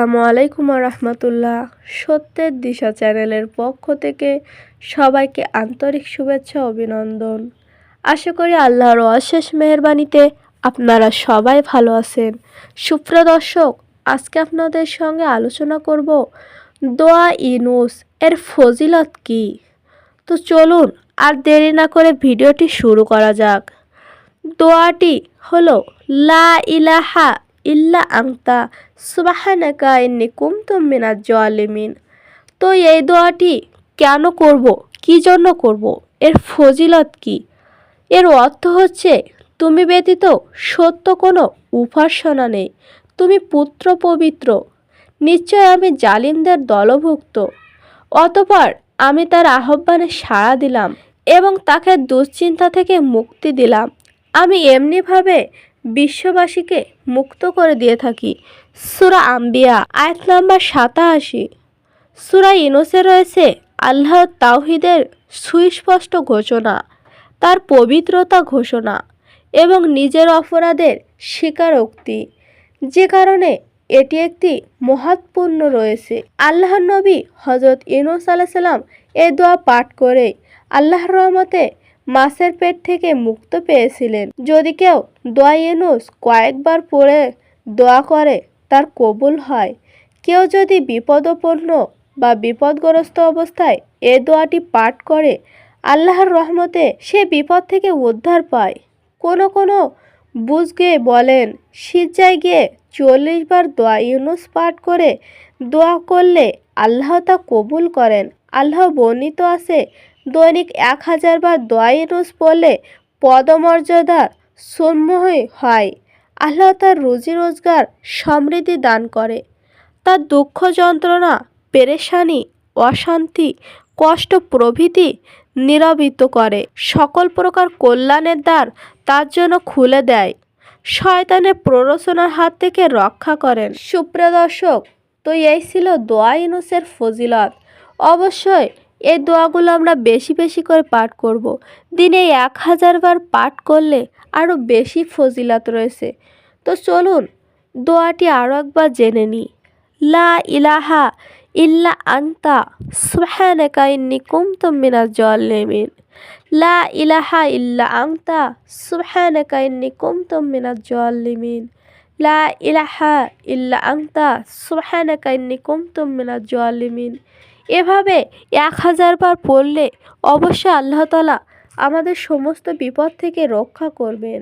আসসালামু আলাইকুম রহমতুল্লাহ। সত্যের দিশা চ্যানেলের পক্ষ থেকে সবাইকে আন্তরিক শুভেচ্ছা অভিনন্দন। আশা করি আল্লাহর অশেষ মেহরবানিতে আপনারা সবাই ভালো আছেন। সুপ্রিয় দর্শক, আজকে আপনাদের সঙ্গে আলোচনা করব দোয়া ইনুস এর ফজিলত কি? তো চলুন আর দেরি না করে ভিডিওটি শুরু করা যাক। দোয়াটি হলো লা ইলাহা ইল্লা আংতা সুবাহানাকা ইন্নি কুমতুম মিনাজ জালিমিন। তো এই দোয়াটি কেন করব? কি জন্য করব? এর ফজিলত কি? এর অর্থ হচ্ছে, তুমি ব্যতীত সত্য কোনো উপাসনা নেই। তুমি পুত্র পবিত্র। নিশ্চয় আমি জালিমদের দলভুক্ত। অতপর আমি তার আহ্বানে সাড়া দিলাম এবং তাকে দুশ্চিন্তা থেকে মুক্তি দিলাম। আমি এমনিভাবে বিশ্ববাসীকে মুক্ত করে দিয়ে থাকি। সুরা আম্বিয়া, আয়াত নাম্বার সাতাশি। সুরা ইনোসে রয়েছে আল্লাহ তাওহিদের সুস্পষ্ট ঘোষণা, তার পবিত্রতা ঘোষণা এবং নিজের অপরাধের স্বীকারোক্তি। যে কারণে এটি একটি মহৎপূর্ণ রয়েছে। আল্লাহ নবী হজরত ইনুস আলাইসাল্লাম এ দোয়া পাঠ করে আল্লাহর রহমতে মাছের পেট থেকে মুক্ত পেয়েছিলেন। যদি কেউ দোয়া ইনুস কয়েকবার পড়ে দোয়া করে, তার কবুল হয়। কেউ যদি বিপদপন্ন বা বিপদগ্রস্ত অবস্থায় এ দোয়াটি পাঠ করে, আল্লাহর রহমতে সে বিপদ থেকে উদ্ধার পায়। কোনো কোনো বুঝগে বলেন, সিজ্জায় গিয়ে চল্লিশ বার দোয়া ইউনুস পাঠ করে দোয়া করলে আল্লাহ তা কবুল করেন। আল্লাহ বর্ণিত আছে, দৈনিক এক হাজার বার দোয়া ইউনুস পড়লে পদমর্যাদার সম্মোহী হয়। আল্লাহ তার রুজি রোজগার সমৃদ্ধি দান করে। তার দুঃখ যন্ত্রণা, পেরেশানি, অশান্তি, কষ্ট প্রভৃতি নিরবিত করে। সকল প্রকার কল্যাণের দ্বার তার জন্য খুলে দেয়। শয়তানের প্ররোচনার হাত থেকে রক্ষা করেন। সুপ্রিয় দর্শক, তো এই ছিল দোয়া ইনুসের ফজিলত। অবশ্যই এই দোয়াগুলো আমরা বেশি বেশি করে পাঠ করব। দিনে এক হাজার বার পাঠ করলে আরও বেশি ফজিলাত রয়েছে। তো চলুন, দোয়াটি আরও একবার জেনে নিই। লা ইলাহা ইল্লা আন্তা, সুবহানাকা ইন্নি কুমতু মিনাজ জালিমিন। লা ইলাহা ইল্লা আন্তা, সুবহানাকা ইন্নি কুমতু মিনাজ জালিমিন। লা ইলাহা ইল্লা আন্তা, সুবহানাকা ইন্নি কুমতু মিনাজ জালিমিন। এভাবে এক হাজার বার পড়লে অবশ্যই আল্লাহতালা আমাদের সমস্ত বিপদ থেকে রক্ষা করবেন।